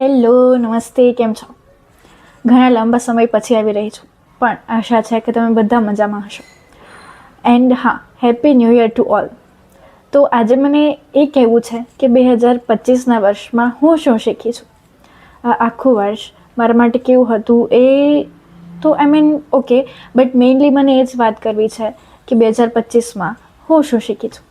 Hello, નમસ્તે, કેમ છો? ઘણા લાંબા સમય પછી આવી રહી છું, પણ આશા છે કે તમે બધા મજામાં હશો. એન્ડ હા, happy new year to all. તો આજે મને એ કહેવું છે કે બે હજાર પચીસના વર્ષમાં હું શું શીખી છું? આખું વર્ષ મારા માટે કેવું હતું એ તો I mean okay but mainly મને એ જ વાત કરવી છે કે બે હજાર પચીસમાં હું શું શીખી છું?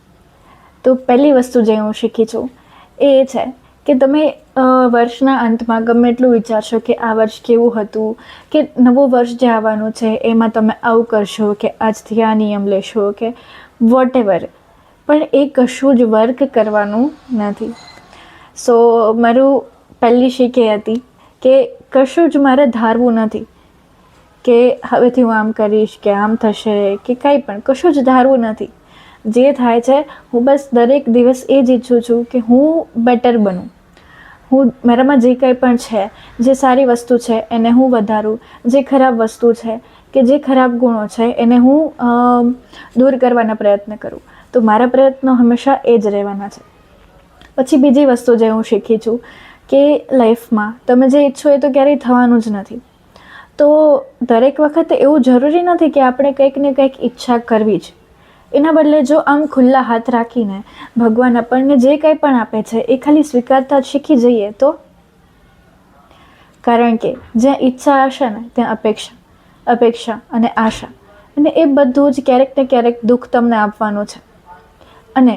તો પહેલી વસ્તુ જે હું શીખી છું એ છે કે તમે વર્ષના અંતમાં ગમે એટલું વિચારશો કે આ વર્ષ કેવું હતું, કે નવું વર્ષ જે આવવાનું છે, એમાં તમે આવું કરશો, કે આજથી આ નિયમ લેશો, કે વોટ એવર પણ એ કશું જ વર્ક કરવાનું નથી. સો મારું પહેલી શીખ એ હતી કે કશું જ મારે ધારવું નથી, કે હવેથી હું આમ કરીશ, કે આમ થશે, કે કંઈ પણ, કશું જ ધારવું નથી. જે થાય છે, હું બસ દરેક દિવસ એ જ ઈચ્છું છું કે હું બેટર બનું. હું મારામાં જે કંઈ પણ છે, જે સારી વસ્તુ છે, એને હું વધારું, જે ખરાબ વસ્તુ છે, કે જે ખરાબ ગુણો છે, એને હું દૂર કરવાના પ્રયત્ન કરું. તો મારા પ્રયત્નો હંમેશા એ જ રહેવાના છે. પછી બીજી વસ્તુ જે હું શીખી છું, કે લાઈફમાં તમે જે ઈચ્છો એ તો ક્યારેય થવાનું જ નથી. તો દરેક વખતે એવું જરૂરી નથી કે આપણે કંઈક ને કંઈક ઈચ્છા કરવી જ. એના બદલે જો આમ ખુલ્લા હાથ રાખીને ભગવાન આપણને જે કંઈ પણ આપે છે, એ ખાલી સ્વીકારતા શીખી જઈએ તો? કારણ કે જ્યાં ઈચ્છા હશે ને, ત્યાં અપેક્ષા અપેક્ષા અને આશા. અને એ બધું જ ક્યારેક ને ક્યારેક દુઃખ તમને આપવાનું છે. અને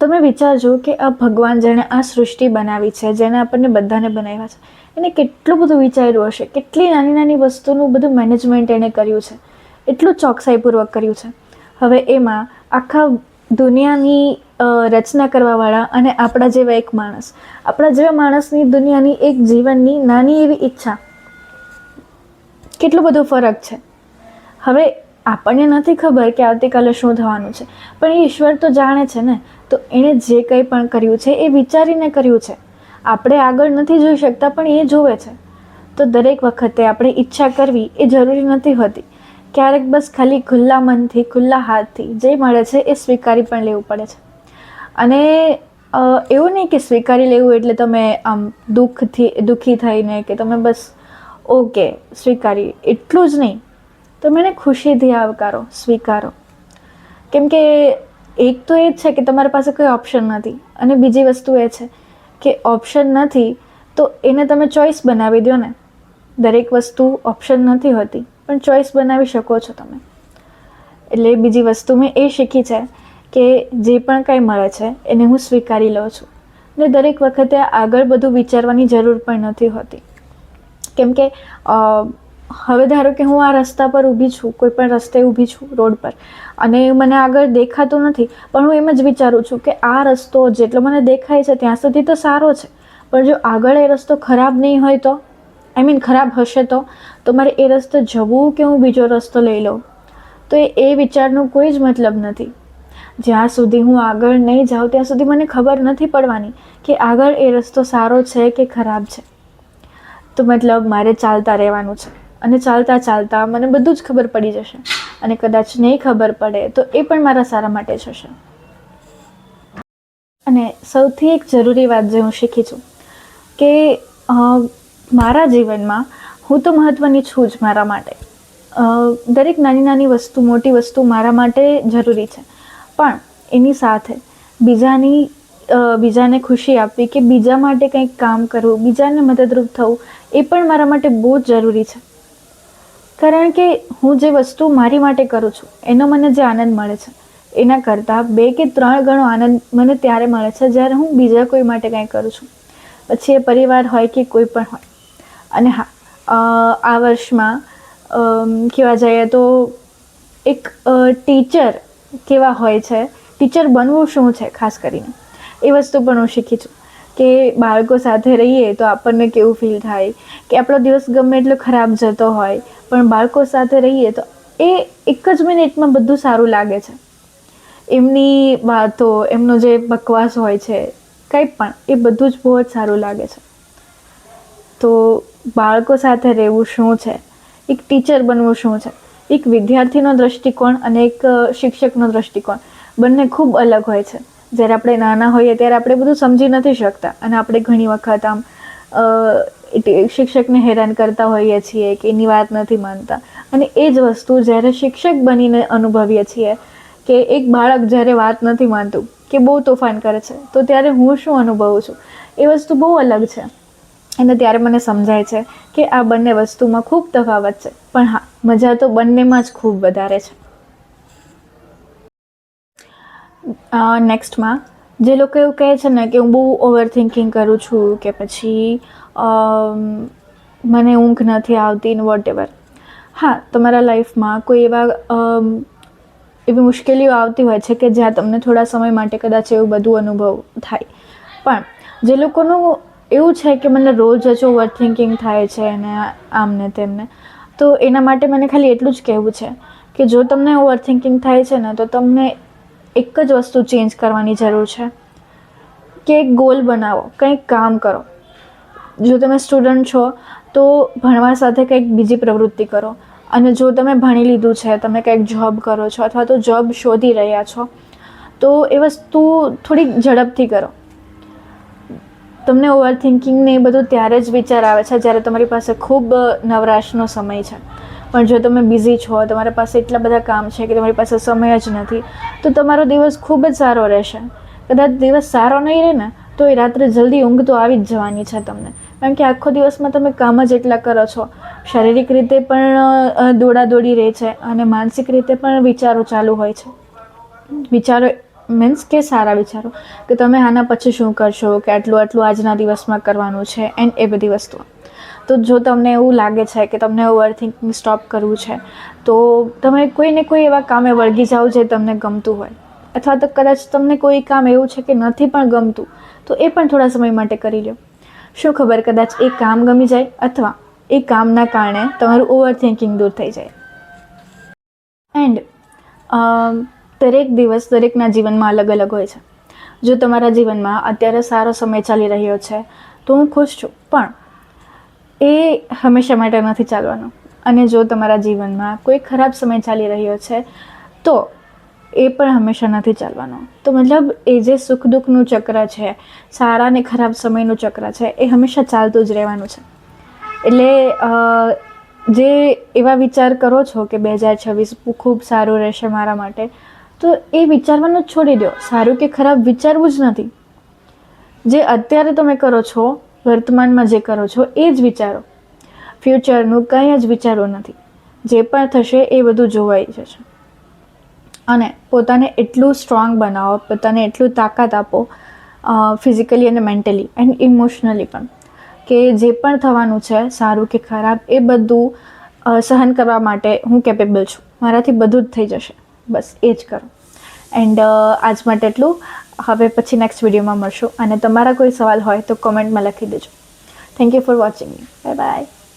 તમે વિચારજો કે આ ભગવાન જેણે આ સૃષ્ટિ બનાવી છે, જેણે આપણને બધાને બનાવ્યા છે, એને કેટલું બધું વિચાર્યું હશે? કેટલી નાની નાની વસ્તુનું બધું મેનેજમેન્ટ એણે કર્યું છે? એટલું ચોકસાઈપૂર્વક કર્યું છે. હવે એમાં આખા દુનિયાની રચના કરવાવાળા અને આપણા જેવા એક માણસ. આપણા જેવા માણસની દુનિયાની એક જીવનની નાની એવી ઈચ્છા. કેટલો બધો ફરક છે. હવે આપણને નથી ખબર કે આવતીકાલે શું થવાનું છે. પણ ઈશ્વર તો જાણે છે ને. તો એણે જે કંઈ પણ કર્યું છે એ વિચારીને કર્યું છે. આપણે આગળ નથી જોઈ શકતા પણ એ જોવે છે. તો દરેક વખતે આપણે ઈચ્છા કરવી એ જરૂરી નથી હોતી. ક્યારેક બસ ખાલી ખુલ્લા મનથી, ખુલ્લા હાથથી જે મળે છે એ સ્વીકારી પણ લેવું પડે છે. અને એવું નહીં કે સ્વીકારી લેવું એટલે તમે આમ દુઃખથી, દુઃખી થઈને કે તમે બસ ઓકે, સ્વીકારી. એટલું જ નહીં. તમે એને ખુશીથી આવકારો, સ્વીકારો. કેમ કે એક તો એ જ છે કે તમારી પાસે કોઈ ઓપ્શન નથી. અને બીજી વસ્તુ એ છે કે ઓપ્શન નથી તો એને તમે ચોઈસ બનાવી દો ને. દરેક વસ્તુ ઓપ્શન નથી હોતી. પણ ચોઈસ બનાવી શકો છો તમે. એટલે બીજી વસ્તુ મેં એ શીખી છે કે જે પણ કાંઈ મળે છે, એને હું સ્વીકારી લઉં છું. ને દરેક વખતે આગળ બધું વિચારવાની જરૂર પણ નથી હોતી. કેમ કે હવે ધારો કે હું આ રસ્તા પર ઊભી છું, કોઈ પણ રસ્તે ઊભી છું, રોડ પર, અને મને આગળ દેખાતું નથી, પણ હું એમ જ વિચારું છું કે આ રસ્તો જેટલો મને દેખાય છે ત્યાં સુધી તો સારો છે. પણ જો આગળ એ રસ્તો ખરાબ નહીં હોય તો આઈ મીન ખરાબ હશે તો તો મારે એ રસ્તે જવું કે હું બીજો રસ્તો લઈ લઉં? તો એ એ વિચારનો કોઈ જ મતલબ નથી. જ્યાં સુધી હું આગળ નહીં જાઉં, ત્યાં સુધી મને ખબર નથી પડવાની કે આગળ એ રસ્તો સારો છે કે ખરાબ છે. તો મતલબ મારે ચાલતા રહેવાનું છે. અને ચાલતા ચાલતા મને બધું જ ખબર પડી જશે. અને કદાચ નહીં ખબર પડે, તો એ પણ મારા સારા માટે જશે અને સૌથી એક જરૂરી વાત જે હું શીખી છું, કે મારા જીવનમાં હું તો મહત્ત્વની છું જ મારા માટે. દરેક નાની નાની વસ્તુ, મોટી વસ્તુ મારા માટે જરૂરી છે. પણ એની સાથે બીજાની બીજાને ખુશી આપવી કે બીજા માટે કંઈક કામ કરવું, બીજાને મદદરૂપ થવું, એ પણ મારા માટે બહુ જ જરૂરી છે. કારણ કે હું જે વસ્તુ મારી માટે કરું છું, એનો મને જે આનંદ મળે છે, એના કરતાં બે કે ત્રણ ગણો આનંદ મને ત્યારે મળે છે જ્યારે હું બીજા કોઈ માટે કંઈ કરું છું. પછી એ પરિવાર હોય કે કોઈ પણ હોય. અને હા આ વર્ષમાં કહેવા જઈએ તો એક ટીચર કેવા હોય છે, ટીચર બનવું શું છે, ખાસ કરીને? એ વસ્તુ પણ હું શીખી છું. કે બાળકો સાથે રહીએ તો આપણને કેવું ફીલ થાય? કે આપણો દિવસ ગમે એટલો ખરાબ જતો હોય, પણ બાળકો સાથે રહીએ તો એ એક જ મિનિટમાં બધું સારું લાગે છે. એમની વાતો, એમનો જે બકવાસ હોય છે, કંઈ પણ, એ બધું જ બહુ જ સારું લાગે છે. તો બાળકો સાથે રહેવું શું છે? એક ટીચર બનવું શું છે? એક વિદ્યાર્થીનો દૃષ્ટિકોણ અને એક શિક્ષકનો દૃષ્ટિકોણ બંને ખૂબ અલગ હોય છે. જ્યારે આપણે નાના હોઈએ ત્યારે આપણે બધું સમજી નથી શકતા અને આપણે ઘણી વખત આમ શિક્ષકને હેરાન કરતા હોઈએ છીએ કે એની વાત નથી માનતા. અને એ જ વસ્તુ જ્યારે શિક્ષક બનીને અનુભવીએ છીએ કે એક બાળક જ્યારે વાત નથી માનતું કે બહુ તોફાન કરે છે, તો ત્યારે હું શું અનુભવું છું? એ વસ્તુ બહુ અલગ છે. અને ત્યારે મને સમજાય છે કે આ બંને વસ્તુમાં ખૂબ તફાવત છે. પણ હા, મજા તો બંનેમાં જ ખૂબ વધારે છે. નેક્સ્ટમાં, જે લોકો એવું કહે છે ને કે હું બહુ ઓવર થિંકિંગ કરું છું કે પછી મને ઊંઘ નથી આવતી ને વોટ એવર હા, તમારા લાઈફમાં કોઈ એવા એવી મુશ્કેલીઓ આવતી હોય છે કે જ્યાં તમને થોડા સમય માટે કદાચ એવું બધું અનુભવ થાય. પણ જે લોકોનું એવું છે કે મને રોજ જ ઓવર થિંકિંગ થાય છે અને આમને તેમને તો એના માટે મને ખાલી એટલું જ કહેવું છે કે જો તમને ઓવર થિંકિંગ થાય છે ને, તો તમને એક જ વસ્તુ ચેન્જ કરવાની જરૂર છે. કે એક ગોલ બનાવો, કંઈક કામ કરો. જો તમે સ્ટુડન્ટ છો, તો ભણવા સાથે કંઈક બીજી પ્રવૃત્તિ કરો. અને જો તમે ભણી લીધું છે, તમે કંઈક જોબ કરો છો, અથવા તો જોબ શોધી રહ્યા છો, તો એ વસ્તુ થોડીક ઝડપથી કરો. તમને ઓવર થિંકિંગ ને એ બધું ત્યારે જ વિચાર આવે છે, જ્યારે તમારી પાસે ખૂબ નવરાશનો સમય છે. પણ જો તમે બિઝી છો, તમારા પાસે એટલા બધા કામ છે કે તમારી પાસે સમય જ નથી, તો તમારો દિવસ ખૂબ જ સારો રહેશે. કદાચ દિવસ સારો નહીં રહે ને, તો એ રાત્રે જલ્દી ઊંઘ તો આવી જ જવાની છે તમને. કારણ કે આખો દિવસમાં તમે કામ જ એટલા કરો છો. શારીરિક રીતે પણ દોડાદોડી રહે છે અને માનસિક રીતે પણ વિચારો ચાલુ હોય છે. વિચારો મીન્સ કે સારા વિચારો કે તમે આના પછી શું કરશો, કે આટલું આટલું આજના દિવસમાં કરવાનું છે એન્ડ એ બધી વસ્તુઓ. તો જો તમને એવું લાગે છે કે તમને ઓવર થિંકિંગ સ્ટોપ કરવું છે, તો તમે કોઈને કોઈ એવા કામે વળગી જાઓ જે તમને ગમતું હોય. અથવા તો કદાચ તમને કોઈ કામ એવું છે કે નથી પણ ગમતું, તો એ પણ થોડા સમય માટે કરી લો શું ખબર કદાચ એ કામ ગમી જાય અથવા એ કામના કારણે તમારું ઓવર થિંકિંગ દૂર થઈ જાય. એન્ડ દરેક દિવસ દરેકના જીવનમાં અલગ અલગ હોય છે. જો તમારા જીવનમાં અત્યારે સારો સમય ચાલી રહ્યો છે, તો હું ખુશ છું. પણ એ હંમેશા માટે નથી ચાલવાનું. અને જો તમારા જીવનમાં કોઈ ખરાબ સમય ચાલી રહ્યો છે, તો એ પણ હંમેશા નથી ચાલવાનો. તો મતલબ એ જે સુખ દુઃખનું ચક્ર છે, સારા ને ખરાબ સમયનું ચક્ર છે, એ હંમેશા ચાલતું જ રહેવાનું છે. એટલે જે એવા વિચાર કરો છો કે બે હજાર છવ્વીસ ખૂબ સારું રહેશે મારા માટે તો એ વિચારવાનું છોડી દો સારું કે ખરાબ વિચારવું જ નથી. જે અત્યારે તમે કરો છો, વર્તમાનમાં જે કરો છો, એ જ વિચારો. ફ્યુચરનું કંઈ જ વિચારો નથી. જે પણ થશે એ બધું જોવાઈ જશે. અને પોતાને એટલું સ્ટ્રોંગ બનાવો, પોતાને એટલું તાકાત આપો ફિઝિકલી અને મેન્ટલી એન્ડ ઇમોશનલી પણ, કે જે પણ થવાનું છે, સારું કે ખરાબ, એ બધું સહન કરવા માટે હું કેપેબલ છું. મારાથી બધું જ થઈ જશે. બસ, એ જ કરો. એન્ડ આજ માટે એટલું. હવે પછી નેક્સ્ટ વિડીયોમાં મળશું. અને તમારા કોઈ સવાલ હોય તો કોમેન્ટમાં લખી દેજો. Thank you for watching bye bye